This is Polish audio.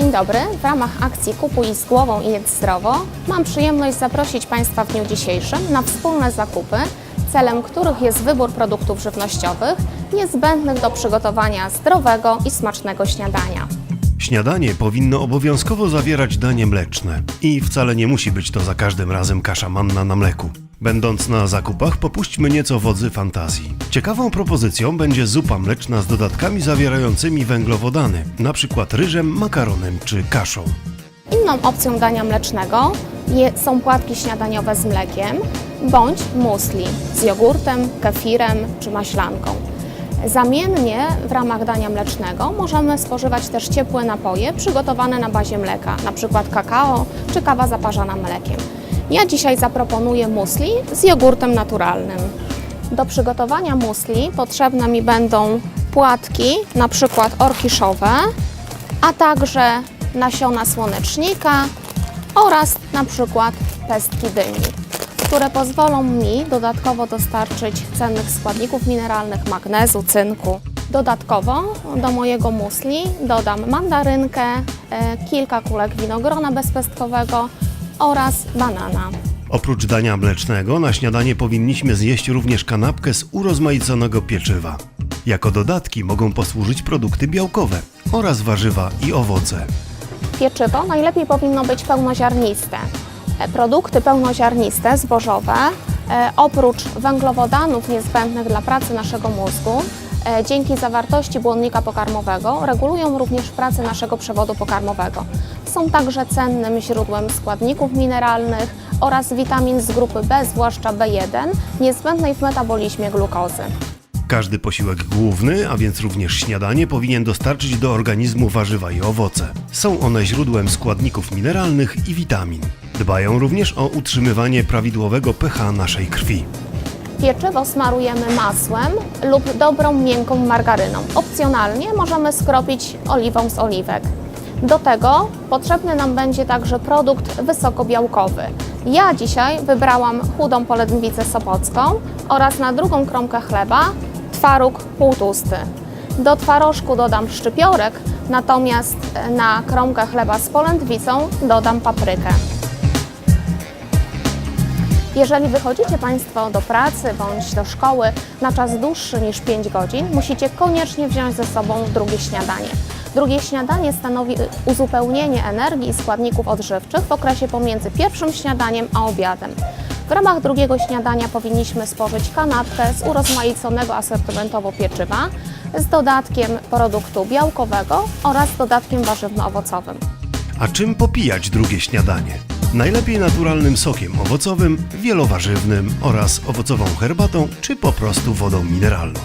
Dzień dobry. W ramach akcji Kupuj z głową i jedz zdrowo mam przyjemność zaprosić Państwa w dniu dzisiejszym na wspólne zakupy, celem których jest wybór produktów żywnościowych niezbędnych do przygotowania zdrowego i smacznego śniadania. Śniadanie powinno obowiązkowo zawierać danie mleczne i wcale nie musi być to za każdym razem kasza manna na mleku. Będąc na zakupach, popuśćmy nieco wodzy fantazji. Ciekawą propozycją będzie zupa mleczna z dodatkami zawierającymi węglowodany, np. ryżem, makaronem czy kaszą. Inną opcją dania mlecznego są płatki śniadaniowe z mlekiem bądź musli z jogurtem, kefirem czy maślanką. Zamiennie w ramach dania mlecznego możemy spożywać też ciepłe napoje przygotowane na bazie mleka, np. kakao czy kawa zaparzana mlekiem. Ja dzisiaj zaproponuję musli z jogurtem naturalnym. Do przygotowania musli potrzebne mi będą płatki, np. orkiszowe, a także nasiona słonecznika oraz na przykład pestki dyni, które pozwolą mi dodatkowo dostarczyć cennych składników mineralnych, magnezu, cynku. Dodatkowo do mojego musli dodam mandarynkę, e, kilka kulek winogrona bezpestkowego oraz banana. Oprócz dania mlecznego, na śniadanie powinniśmy zjeść również kanapkę z urozmaiconego pieczywa. Jako dodatki mogą posłużyć produkty białkowe oraz warzywa i owoce. Pieczywo najlepiej powinno być pełnoziarniste. E, Produkty pełnoziarniste, zbożowe, e, oprócz węglowodanów niezbędnych dla pracy naszego mózgu, dzięki zawartości błonnika pokarmowego regulują również pracę naszego przewodu pokarmowego. Są także cennym źródłem składników mineralnych oraz witamin z grupy B, zwłaszcza B1, niezbędnej w metabolizmie glukozy. Każdy posiłek główny, a więc również śniadanie, powinien dostarczyć do organizmu warzywa i owoce. Są one źródłem składników mineralnych i witamin. Dbają również o utrzymywanie prawidłowego pH naszej krwi. Pieczywo smarujemy masłem lub dobrą miękką margaryną. Opcjonalnie możemy skropić oliwą z oliwek. Do tego potrzebny nam będzie także produkt wysokobiałkowy. Ja dzisiaj wybrałam chudą polędwicę sopocką oraz na drugą kromkę chleba twaróg półtusty. Do twarożku dodam szczypiorek, natomiast na kromkę chleba z polędwicą dodam paprykę. Jeżeli wychodzicie Państwo do pracy bądź do szkoły na czas dłuższy niż 5 godzin, musicie koniecznie wziąć ze sobą drugie śniadanie. Drugie śniadanie stanowi uzupełnienie energii i składników odżywczych w okresie pomiędzy pierwszym śniadaniem a obiadem. W ramach drugiego śniadania powinniśmy spożyć kanapkę z urozmaiconego asortymentowo pieczywa z dodatkiem produktu białkowego oraz dodatkiem warzywno-owocowym. A czym popijać drugie śniadanie? Najlepiej naturalnym sokiem owocowym, wielowarzywnym oraz owocową herbatą czy po prostu wodą mineralną.